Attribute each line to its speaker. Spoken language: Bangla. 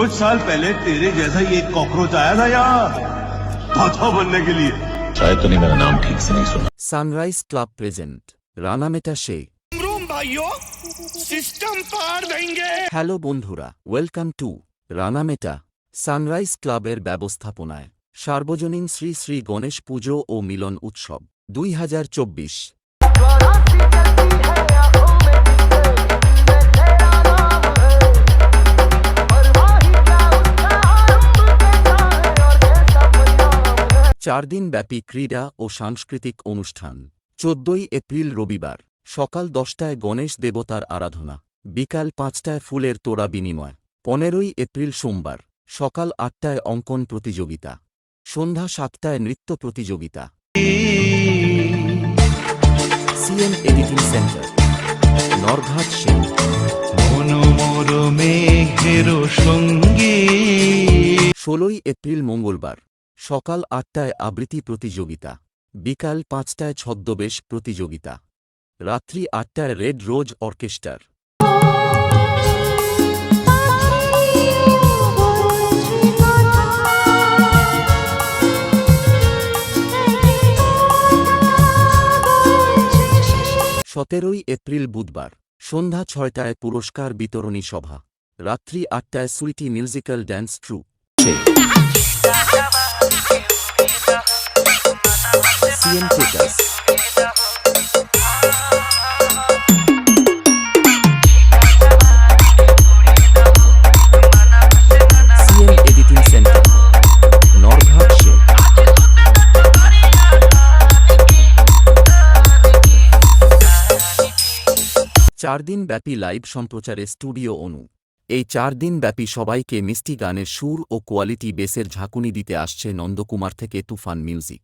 Speaker 1: कुछ साल पहले तेरे जैसा ही एक कॉकरोच आया था यहाँ तोता बनने के लिए
Speaker 2: शायद तूने मेरा नाम ठीक से नहीं सुना
Speaker 3: সানরাইজ ক্লাব প্রেজেন্ট রানামেটা সে
Speaker 4: रूम भाइयों सिस्टम पार देंगे
Speaker 3: হ্যালো বন্ধুরা ওয়েলকাম টু রানামেটা সানরাইজ ক্লাবের ব্যবস্থাপনায় সার্বজনীন শ্রী শ্রী গণেশ পুজো ও মিলন উৎসব দুই হাজার চব্বিশ চার দিন ব্যাপী ক্রীড়া ও সাংস্কৃতিক অনুষ্ঠান। চোদ্দই এপ্রিল রবিবার সকাল দশটায় গণেশ দেবতার আরাধনা বিকাল পাঁচটায় ফুলের তোড়া বিনিময়। পনেরোই এপ্রিল সোমবার সকাল আটটায় অঙ্কন প্রতিযোগিতা। সন্ধ্যা সাতটায় নৃত্য প্রতিযোগিতা। CM editing centre. Narghat Singh
Speaker 5: মনোমর মেঘের সঙ্গী।
Speaker 3: ষোলোই এপ্রিল মঙ্গলবার সকাল আটটায় আবৃত্তি প্রতিযোগিতা, বিকাল পাঁচটায় ছদ্মবেশ প্রতিযোগিতা, রাত্রি আটটায় রেড রোজ অর্কেস্ট্রার সতেরোই এপ্রিল বুধবার, সন্ধ্যা ছয়টায় পুরস্কার বিতরণী সভা, রাত্রি আটটায় সুইটি মিউজিক্যাল ড্যান্স ট্রু টেটাস সিএম শেখ চার দিন ব্যাপী লাইভ সম্প্রচারে স্টুডিও অনু। এই চার দিন ব্যাপী সবাইকে মিষ্টি গানের সুর ও কোয়ালিটি বেসের ঝাঁকুনি দিতে আসছে নন্দকুমার থেকে তুফান মিউজিক।